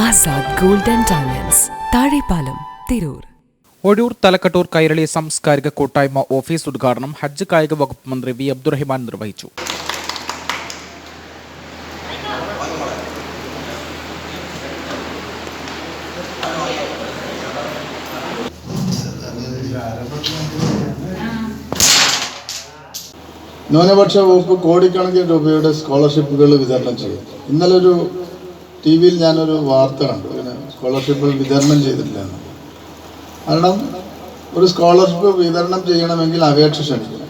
Azad gold and diamonds Thazhepalam Tirur. Ozhur Thalakkattur Kairali സാംസ്കാരിക കൂട്ടായ്മ office ഉദ്ഘാടനം ഹജ്ജ് കായിക വകുപ്പ് മന്ത്രി വി അബ്ദുറഹിമാൻ നിർവഹിച്ചു. ന്യൂനപക്ഷ വകുപ്പ് കോടിക്കണക്കിന് രൂപയുടെ സ്കോളർഷിപ്പുകൾ വിതരണം ചെയ്യും ഇന്നലെ ഒരു ടി വിയിൽ ഞാനൊരു വാർത്ത കണ്ടു. ഇങ്ങനെ സ്കോളർഷിപ്പ് വിതരണം ചെയ്തിട്ടില്ല കാരണം ഒരു സ്കോളർഷിപ്പ് വിതരണം ചെയ്യണമെങ്കിൽ അപേക്ഷ ക്ഷണിക്കണം.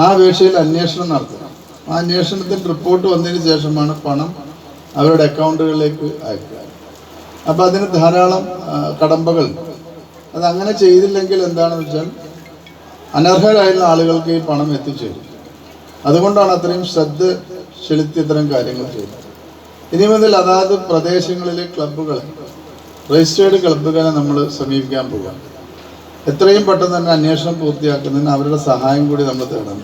ആ അപേക്ഷയിൽ അന്വേഷണം നടത്തണം. ആ അന്വേഷണത്തിന് റിപ്പോർട്ട് വന്നതിന് ശേഷമാണ് പണം അവരുടെ അക്കൗണ്ടുകളിലേക്ക് അയക്കുക. അപ്പോൾ അതിന് ധാരാളം കടമ്പകൾ അത് അങ്ങനെ ചെയ്തില്ലെങ്കിൽ എന്താണെന്ന് വെച്ചാൽ അനർഹരായുള്ള ആളുകൾക്ക് ഈ പണം എത്തിച്ചേരും. അതുകൊണ്ടാണ് അത്രയും ശ്രദ്ധ ചെലുത്തി ഇത്തരം കാര്യങ്ങൾ ചെയ്യുന്നത്. ഇനി മുതൽ അതാത് പ്രദേശങ്ങളിലെ ക്ലബ്ബുകളെ രജിസ്റ്റേർഡ് ക്ലബ്ബുകളെ നമ്മൾ സമീപിക്കാൻ പോവുകയാണ് എത്രയും പെട്ടെന്ന് തന്നെ അന്വേഷണം പൂർത്തിയാക്കുന്നതിന് അവരുടെ സഹായം കൂടി നമ്മൾ തേടണം.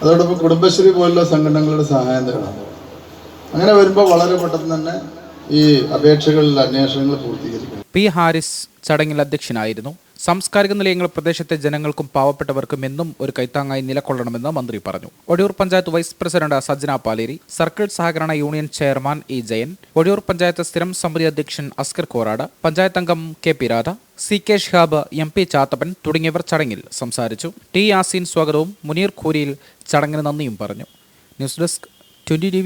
അതോടൊപ്പം കുടുംബശ്രീ പോലുള്ള സംഘടനകളുടെ സഹായം തേടണം. അങ്ങനെ വരുമ്പോൾ വളരെ പെട്ടെന്ന് തന്നെ ഈ അപേക്ഷകളിൽ അന്വേഷണങ്ങൾ പൂർത്തീകരിക്കണം. പി ഹാരിസ് ചടങ്ങിൽ അധ്യക്ഷനായിരുന്നു. സാംസ്കാരിക നിലയങ്ങൾ പ്രദേശത്തെ ജനങ്ങൾക്കും പാവപ്പെട്ടവർക്കും എന്നും ഒരു കൈത്താങ്ങായി നിലകൊള്ളണമെന്ന് മന്ത്രി പറഞ്ഞു. Ozhiyur panchayat vice president Sajna Paleri circle സഹകരണ union chairman E Jayan Ozhiyur panchayat സ്ഥിരം സമിതി അധ്യക്ഷൻ അസ്കർ കോറാട് പഞ്ചായത്ത് അംഗം K P Radha C K Shihab M P Chathappan തുടങ്ങിയവർ ചടങ്ങിൽ സംസാരിച്ചു. ടി യാസീൻ സ്വാഗതവും മുനീർ ഖൂരിയിൽ ചടങ്ങിന് നന്ദിയും പറഞ്ഞു. News desk twenty T